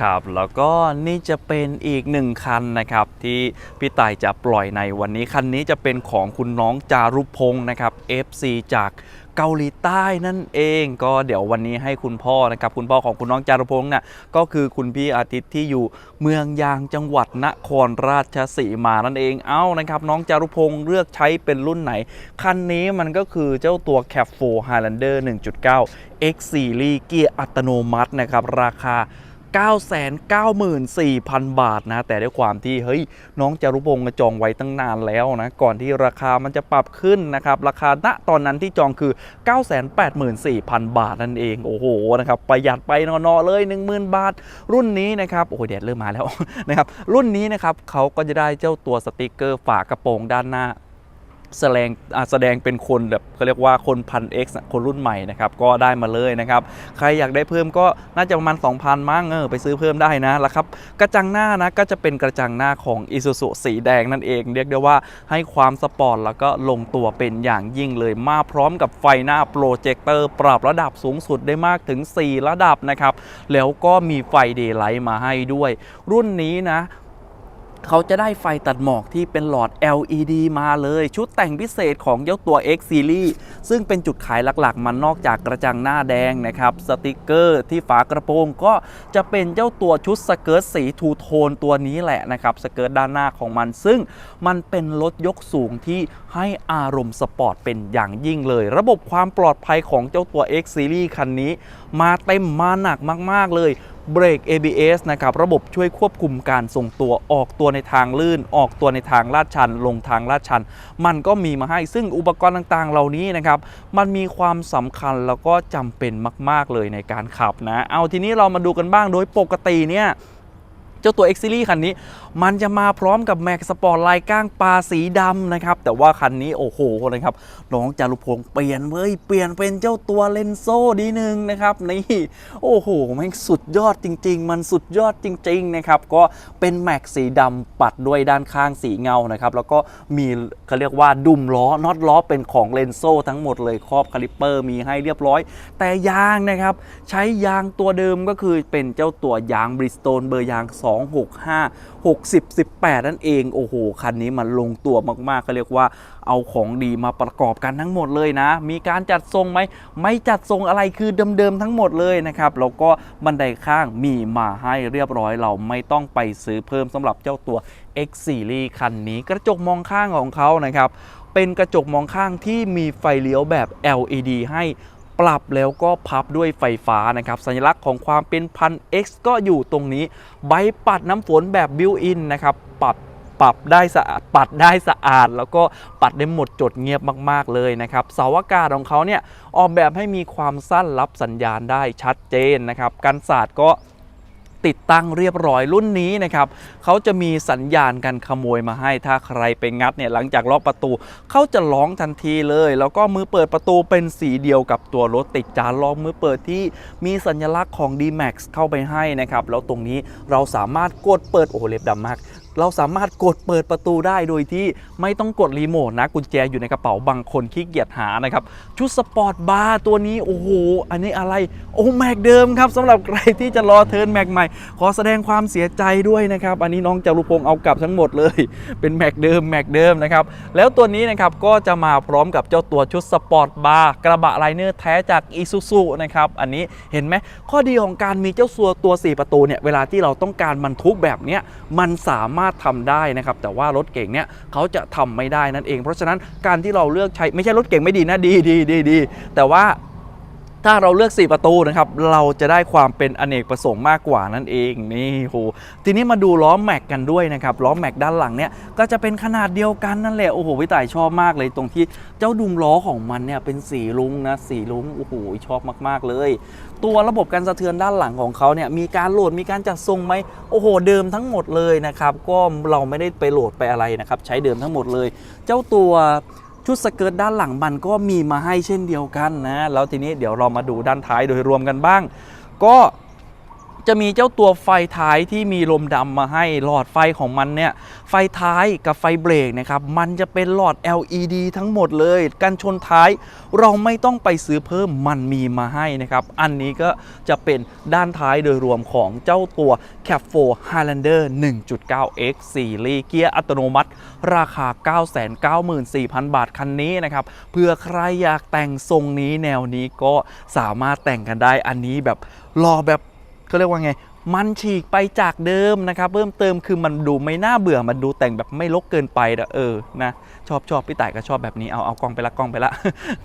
ครับแล้วก็นี่จะเป็นอีกหนึ่งคันนะครับที่พี่ต่ายจะปล่อยในวันนี้คันนี้จะเป็นของคุณน้องจารุพงศ์นะครับ FC จากเกาหลีใต้นั่นเองก็เดี๋ยววันนี้ให้คุณพ่อนะครับคุณพ่อของคุณน้องจารุพงศ์น่ะก็คือคุณพี่อาทิตย์ที่อยู่เมืองยางจังหวัดนครราชสีมานั่นเองเอ้านะครับน้องจารุพงศ์เลือกใช้เป็นรุ่นไหน คันนี้มันก็คือเจ้าตัว Cap 4 Highlander 1.9 X Series เกียร์อัตโนมัตินะครับราคา 994,000 บาทนะ แต่ด้วยความที่เฮ้ยน้องจารุพงศ์จองไว้ตั้งนานแล้วนะ ก่อนที่ราคามันจะปรับขึ้นนะครับ ราคาณตอนนั้นที่จองคือ 984,000 บาทนั่นเองโอ้โหนะครับประหยัดไปนอนๆเลย 10,000 บาท รุ่นนี้นะครับโอ้โหแดดเริ่มมาแล้วนะครับรุ่นนี้นะครับเขาก็จะได้เจ้าตัวสติกเกอร์ฝากระโปรงด้านหน้า แสดงแสดงเป็นคนแบบเขาเรียกว่าคนพัน X น่ะคนรุ่นใหม่นะครับก็ได้มาเลยนะครับ ใครอยากได้เพิ่มก็น่าจะประมาณ 2,000 มั้งเออไปซื้อเพิ่มได้นะแล้วครับ กระจังหน้านะก็จะเป็นกระจังหน้าของ Isuzu สีแดงนั่นเอง เรียกได้ว่าให้ความสปอร์ตแล้วก็ลงตัวเป็นอย่างยิ่งเลยมาพร้อมกับไฟหน้าโปรเจคเตอร์ปรับระดับสูงสุดได้มากถึง 4 ระดับนะครับ แล้วก็มีไฟเดย์ไลท์มาให้ด้วย รุ่นนี้นะ เขาจะได้ไฟตัดหมอกที่เป็นหลอด LED มาเลย ชุดแต่งพิเศษของเจ้าตัว X Series ซึ่งเป็นจุดขายหลักๆ มันนอกจากกระจังหน้าแดงนะครับ สติกเกอร์ที่ฝากระโปรงก็จะเป็นเจ้าตัวชุดสเกิร์ตสีทูโทนตัวนี้แหละนะครับ สเกิร์ตด้านหน้าของมัน ซึ่งมันเป็นรถยกสูงที่ให้อารมณ์สปอร์ตเป็นอย่างยิ่งเลย ระบบความปลอดภัยของเจ้าตัว X Series คันนี้ มาเต็มมาหนักมาก ๆเลย เบรก ABS นะครับระบบช่วยควบคุมการทรงตัวออกตัวในทางลื่น ออกตัวในทางลาดชัน ลงทางลาดชัน มันก็มีมาให้ซึ่งอุปกรณ์ต่างๆ เหล่านี้นะครับมันมีความสำคัญแล้วก็จำเป็นมาก ๆ เลยในการขับนะ เอาทีนี้เรามาดูกันบ้างโดยปกติเนี่ย เจ้าตัว X Series คันนี้ มันจะมาพร้อมกับแม็กสปอร์ตลายก้างปลาสีดำนะครับ แต่ว่าคันนี้โอ้โหนะครับน้องจารุพงศ์เปลี่ยนเว้ยเปลี่ยนเป็นเจ้าตัวเลนโซ่ดีหนึ่งนะครับนี่โอ้โหแม่งสุดยอดจริง ๆ มันสุดยอดจริง ๆ นะครับ ก็เป็นแม็กสีดำปัดด้วยด้านข้างสีเงานะครับ แล้วก็มีเขาเรียกว่าดุมล้อน็อตล้อเป็นของเลนโซ่ทั้งหมดเลยครอบคาลิปเปอร์มีให้เรียบร้อย แต่ยางนะครับ ใช้ยางตัวเดิมก็คือเป็นเจ้าตัวยางบริสโตนเบอร์ยาง265 60 18 นั่นเอง โอ้โห คันนี้มันลงตัวมากๆเขาเรียกว่าเอาของดีมาประกอบกันทั้งหมดเลยนะ มีการจัดทรงไหม ไม่จัดทรงอะไรคือเดิมๆทั้งหมดเลยนะครับ แล้วก็บันไดข้างมีมาให้เรียบร้อย เราไม่ต้องไปซื้อเพิ่มสำหรับเจ้าตัว X Series คันนี้กระจกมองข้างของเขานะครับ เป็นกระจกมองข้างที่มีไฟเลี้ยวแบบ LED ให้ ปรับแล้วก็พับด้วยไฟฟ้านะครับสัญลักษณ์ของความเป็นพัน X ก็อยู่ตรงนี้ ใบปัดน้ำฝนแบบบิวอินนะครับปรับปรับได้สะอาดปัดได้สะอาด แล้วก็ปัดได้หมดจดเงียบมาก ๆ เลยนะครับเสาอากาศของเขาเนี่ยออกแบบให้มีความสั้นรับสัญญาณได้ชัดเจนนะครับกันศาสตร์ก็ ติดตั้งเรียบร้อยรุ่นนี้นะครับเขาจะมีสัญญาณการขโมยมาให้ถ้าใครไปงัดเนี่ยหลังจากล็อกประตูเขาจะร้องทันทีเลย แล้วก็มือเปิดประตูเป็นสีเดียวกับตัวรถติดจานล็อกมือเปิดที่มีสัญลักษณ์ของ D-Max เข้าไปให้นะครับแล้วตรงนี้เราสามารถกดเปิดโอ้เล็บดำมาก เราสามารถกดเปิดประตูได้โดยที่ไม่ต้องกดรีโมทนะกุญแจอยู่ในกระเป๋าบางคนขี้เกียจหานะครับ ชุดสปอร์ตบาร์ตัวนี้โอ้โห อันนี้อะไรโอ้แม็กเดิมครับสำหรับใครที่จะรอเทิร์นแม็กใหม่ ขอแสดงความเสียใจด้วยนะครับ อันนี้น้องจารุพงศ์เอากลับทั้งหมดเลย เป็นแม็กเดิมแม็กเดิมนะครับแล้วตัวนี้นะครับก็จะมาพร้อมกับเจ้าตัวชุดสปอร์ตบาร์กระบะไลเนอร์แท้จากอีซูซูนะครับอันนี้เห็นไหมข้อดีของการมีเจ้าตัวตัว 4 ประตูเนี่ยเวลาที่เราต้องการบรรทุกแบบเนี้ยมันสามารถทำได้นะครับแต่ว่ารถเก่งเนี่ยเขาจะทำไม่ได้นั่นเอง เพราะฉะนั้นการที่เราเลือกใช้ไม่ใช่รถเก่งไม่ดีนะดีดีดีดีแต่ว่าถ้าเราเลือก 4 ประตูนะครับเราจะได้ความเป็นอเนกประสงค์มากกว่านั่นเองนี่โหทีนี้มาดูล้อแม็กกันด้วยนะครับล้อแม็กด้านหลังเนี่ยก็จะเป็นขนาดเดียวกันนั่นแหละโอ้โหพี่ต่ายชอบมากเลยตรงที่เจ้าดุมล้อของมันเนี่ยเป็นสีลุงนะสีลุงโอ้โหชอบมากๆเลย ตัวระบบการสะเทือนด้านหลังของเขาเนี่ยมีการโหลดมีการจัดทรงไหมโอ้โหเดิมทั้งหมดเลยนะครับก็เราไม่ได้ไปโหลดไปอะไรนะครับใช้เดิมทั้งหมดเลย เจ้าตัวชุดสเกิร์ตด้านหลังมันก็มีมาให้เช่นเดียวกันนะแล้วทีนี้เดี๋ยวเรามาดูด้านท้ายโดยรวมกันบ้าง ก็ จะมีเจ้าตัวไฟท้ายที่มีลมดำมาให้หลอดไฟของมันเนี่ย ไฟท้ายกับไฟเบรกนะครับ มันจะเป็นหลอด LED ทั้งหมดเลย กันชนท้ายเราไม่ต้องไปซื้อเพิ่มมันมีมาให้นะครับ อันนี้ก็จะเป็นด้านท้ายโดยรวมของเจ้าตัว Cap 4 Highlander 1.9X 4ลีเกียร์อัตโนมัติ ราคา 994,000 บาทคันนี้นะครับ เพื่อใครอยากแต่งทรงนี้แนวนี้ก็สามารถแต่งกันได้อันนี้แบบรอแบบ เขาเรียกว่าไง มันฉีกไปจากเดิมนะครับ เพิ่มเติมคือมันดูไม่น่าเบื่อมันดูแต่งแบบไม่ลกเกินไปนะเออนะชอบชอบพี่ต่ายก็ชอบแบบนี้เอาเอากล้องไปละกล้องไปละ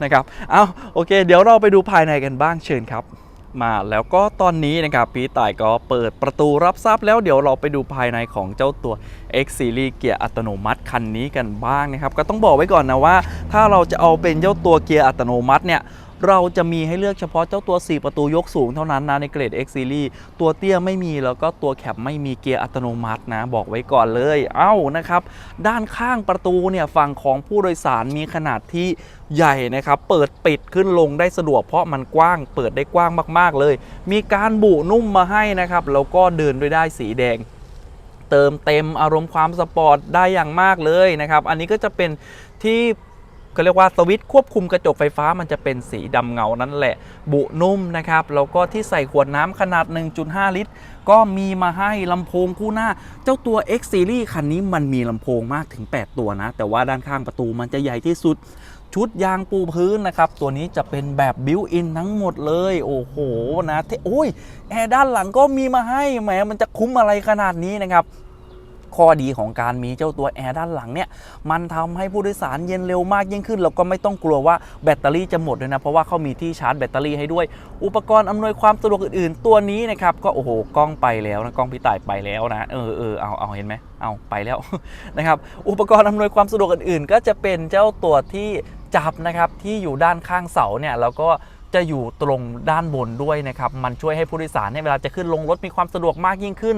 นะครับเอาโอเค เดี๋ยวเราไปดูภายในกันบ้างเชิญครับมาแล้วก็ตอนนี้นะครับพี่ต่ายก็เปิดประตูรับทรัพย์แล้วเดี๋ยวเราไปดูภายในของเจ้าตัว X Series เกียร์อัตโนมัติคันนี้กันบ้างนะครับ ก็ต้องบอกไว้ก่อนนะว่า ถ้าเราจะเอาเป็นเจ้าตัวเกียร์อัตโนมัติเนี่ย เราจะมีให้เลือกเฉพาะเจ้าตัว 4 ประตูยกสูงเท่านั้นนะในเกรด X Series ตัวเตี้ยไม่มีแล้วก็ตัวแคปไม่มีเกียร์อัตโนมัตินะบอกไว้ก่อนเลย เอ้านะครับด้านข้างประตูเนี่ยฝั่งของผู้โดยสารมีขนาดที่ใหญ่นะครับเปิดปิดขึ้นลงได้สะดวกเพราะมันกว้าง เปิดได้กว้างมากๆเลย มีการบุนุ่มมาให้นะครับแล้วก็เดินด้วยได้สีแดงเติมเต็มอารมณ์ความสปอร์ตได้อย่างมากเลยนะครับ อันนี้ก็จะเป็นที่ เขาเรียกว่าสวิตช์ควบคุมกระจกไฟฟ้ามันจะเป็นสีดำเงานั่นแหละ บุนุ่มนะครับแล้วก็ที่ใส่ขวดน้ำขนาด 1.5 ลิตร ก็มีมาให้ลำโพงคู่หน้า เจ้าตัว X Series คันนี้มันมีลำโพงมากถึง 8 ตัวนะ แต่ว่าด้านข้างประตูมันจะใหญ่ที่สุดชุดยางปูพื้นนะครับ ตัวนี้จะเป็นแบบบิวอินทั้งหมดเลย โอ้โหนะเทโอ้ยแอร์ด้านหลังก็มีมาให้แหมมันจะคุ้มอะไรขนาดนี้นะครับ ข้อดีของการมีเจ้าตัวแอร์ด้านหลังเนี่ยมันทำให้ผู้โดยสารเย็นเร็วมากยิ่งขึ้นแล้วก็ไม่ต้องกลัวว่าแบตเตอรี่จะหมดด้วยนะเพราะว่าเขามีที่ชาร์จแบตเตอรี่ให้ด้วย อุปกรณ์อำนวยความสะดวกอื่นๆ ตัวนี้นะครับก็โอ้โหกล้องไปแล้วนะกล้องพี่ต่ายไปแล้วนะเออเออเอาเอาเห็นไหมเอาไปแล้วนะครับอุปกรณ์อำนวยความสะดวกอื่นๆ ก็จะเป็นเจ้าตัวที่จับนะครับที่อยู่ด้านข้างเสาเนี่ยแล้วก็จะอยู่ตรงด้านบนด้วยนะครับ มันช่วยให้ผู้โดยสารเนี่ยเวลาจะขึ้นลงรถมีความสะดวกมากยิ่งขึ้น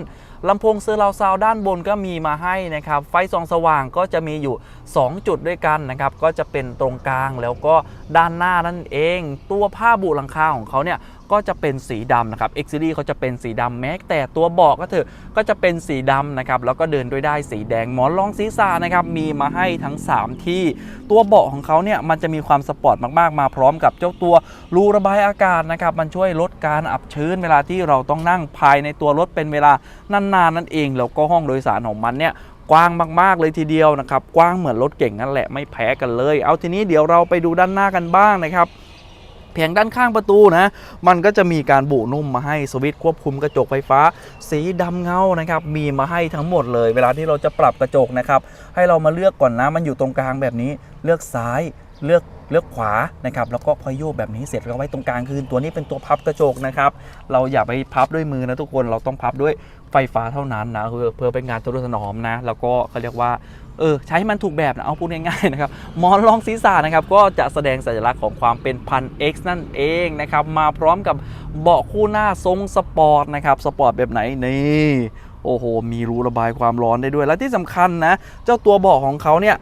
ลำโพงเซอร์ราวซาวด้านบนก็มีมาให้นะครับ ไฟส่องสว่างก็จะมีอยู่ 2 จุดด้วยกันนะครับ ก็จะเป็นตรงกลางแล้วก็ด้านหน้านั่นเอง ตัวผ้าบุหลังคาของเขาเนี่ยก็จะเป็นสีดำนะครับ X Series เขาจะเป็นสีดำแม้แต่ตัวเบาะก็เถอะก็จะเป็นสีดำนะครับ แล้วก็เดินด้วยได้สีแดงหมอนรองศีรษะนะครับ มีมาให้ทั้ง 3 ที่ ตัวเบาะของเขาเนี่ยมันจะมีความสปอร์ตมากๆ มาพร้อมกับเจ้าตัวรูระบายอากาศนะครับ มันช่วยลดการอับชื้นเวลาที่เราต้องนั่งภายในตัวรถเป็นเวลานานๆนั่นเองแล้วก็ห้องโดยสารของมันเนี่ยกว้างมากๆเลยทีเดียวนะครับ กว้างเหมือนรถเก่งนั่นแหละไม่แพ้กันเลย เอาทีนี้เดี๋ยวเราไปดูด้านหน้ากันบ้างนะครับเพียงด้านข้างประตูนะ มันก็จะมีการบุนุ่มมาให้สวิตช์ควบคุมกระจกไฟฟ้า สีดำเงานะครับ มีมาให้ทั้งหมดเลย เวลาที่เราจะปรับกระจกนะครับ ให้เรามาเลือกก่อนนะ มันอยู่ตรงกลางแบบนี้ เลือกซ้าย เลือกเลือกขวานะครับ แล้วก็พอยโยกแบบนี้เสร็จก็ไว้ตรงกลางคือตัวนี้เป็นตัวพับกระจกนะครับ เราอย่าไปพับด้วยมือนะทุกคน เราต้องพับด้วย ไฟฟ้าเท่านั้นนะเพื่อเพื่อเป็นงานทนุถนอมนะ แล้วก็เขาเรียกว่าเออใช้ให้มันถูกแบบนะเอาพูดง่ายๆนะครับหมอนรองศีรษะนะครับก็จะแสดงสัญลักษณ์ของความเป็นพัน X นั่นเองนะครับมาพร้อมกับเบาะคู่หน้าทรงสปอร์ตนะครับสปอร์ตแบบไหนนี่โอ้โห มีรูระบายความร้อนได้ด้วย และที่สำคัญนะ เจ้าตัวเบาะของเขาเนี่ย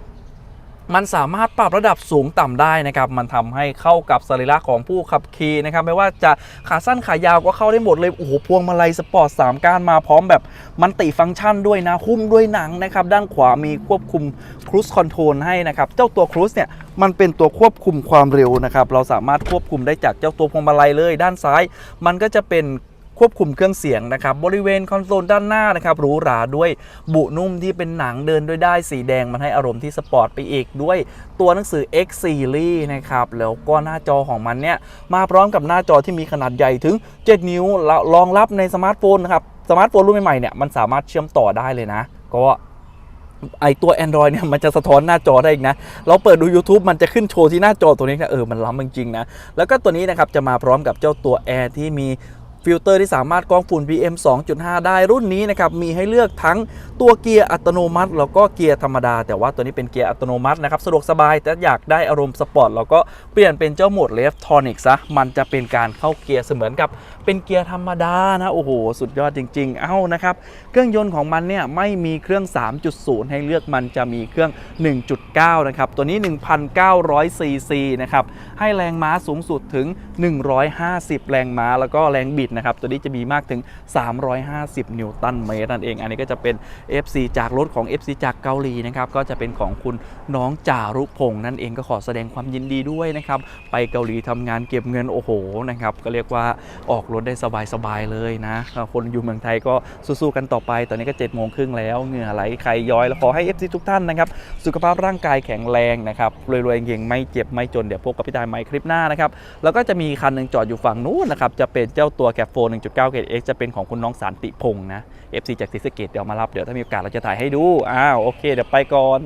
มันสามารถปรับระดับสูงต่ำได้นะครับ มันทำให้เข้ากับสรีระของผู้ขับขี่นะครับ ไม่ว่าจะขาสั้นขายาวก็เข้าได้หมดเลย โอ้โห พวงมาลัยสปอร์ต3ก้านมาพร้อมแบบมันติฟังก์ชันด้วยนะ หุ้มด้วยหนังนะครับ ด้านขวามีควบคุมครู i คอนโทรลให้นะครับ เจ้าตัวครู i เนี่ย มันเป็นตัวควบคุมความเร็วนะครับ เราสามารถควบคุมได้จากเจ้าตัวพวงมาลัยเลย ด้านซ้าย มันก็จะเป็น ควบคุมเครื่องเสียงนะครับบริเวณคอนโซลด้านหน้านะครับหรูหราด้วยบุนุ่มที่เป็นหนังเดินด้วยได้สีแดงมันให้อารมณ์ที่สปอร์ตไปอีกด้วยตัวหนังสือ X Series นะครับแล้วก็หน้าจอของมันเนี่ยมาพร้อมกับหน้าจอที่มีขนาดใหญ่ถึง 7 นิ้วรองรับในสมาร์ทโฟนนะครับสมาร์ทโฟนรุ่นใหม่ๆเนี่ยมันสามารถเชื่อมต่อได้เลยนะ ก็ไอตัว Android เนี่ยมันจะสะท้อนหน้าจอได้อีกนะ เราเปิดดู YouTube มันจะขึ้นโชว์ที่หน้าจอตัวนี้นะเออมันล้ำจริงๆนะ แล้วก็ตัวนี้นะครับจะมาพร้อมกับเจ้าตัว Air ที่มี ฟิลเตอร์ที่สามารถกรองฝุ่น PM 2.5 ได้รุ่นนี้นะครับ มีให้เลือกทั้งตัวเกียร์อัตโนมัติ แล้วก็เกียร์ธรรมดา แต่ว่าตัวนี้เป็นเกียร์อัตโนมัตินะครับ สะดวกสบายแต่อยากได้อารมณ์สปอร์ตเราก็เปลี่ยนเป็นเจ้าโหมดเลฟทอนิกซะมันจะเป็นการเข้าเกียร์เสมือนกับเป็นเกียร์ธรรมดานะโอ้โห สุดยอดจริง ๆ เอ้านะครับ เครื่องยนต์ของมันเนี่ยไม่มีเครื่อง 3.0 ให้เลือกมันจะมีเครื่อง 1.9 นะครับ ตัวนี้ 1,900ซีซีนะครับให้แรงม้าสูงสุดถึง 150 แรงม้าแล้วก็แรงบิดนะครับ ตัวนี้จะมีมากถึง 350 นิวตันเมตรนั่นเอง อันนี้ก็จะเป็น FC จากรถของ FC จากเกาหลีนะครับ ก็จะเป็นของคุณน้องจารุพงษ์นั่นเองก็ขอแสดงความยินดีด้วยนะครับ ไปเกาหลีทำงานเก็บเงินโอ้โหนะครับก็เรียกว่าออกรถได้สบายๆเลยนะ คนอยู่เมืองไทยก็สู้ๆกันต่อไป ตอนนี้ก็7จ็ดโมงครึ่งแล้วเหงื่อไหลใครย้อยแล้วขอให้ FC ทุกท่านนะครับสุขภาพร่างกายแข็งแรงนะครับรวยๆเก่งๆไม่เจ็บไม่จนเดี๋ยวพบกับพี่ดายใหม่คลิปหน้านะครับแล้วก็จะมีคันหนึ่งจอดอยู่ฝั่งนู้นนะครับจะเป็นเจ้าตัวแร็บโฟ1.9เกต X จะเป็นของคุณน้องสารติพงษ์นะ FC จากศรีสะเกดเดี๋ยวมารับเดี๋ยวถ้ามีโอกาสเราจะถ่ายให้ดูอ้าวโอเคเดี๋ยวไปก่อน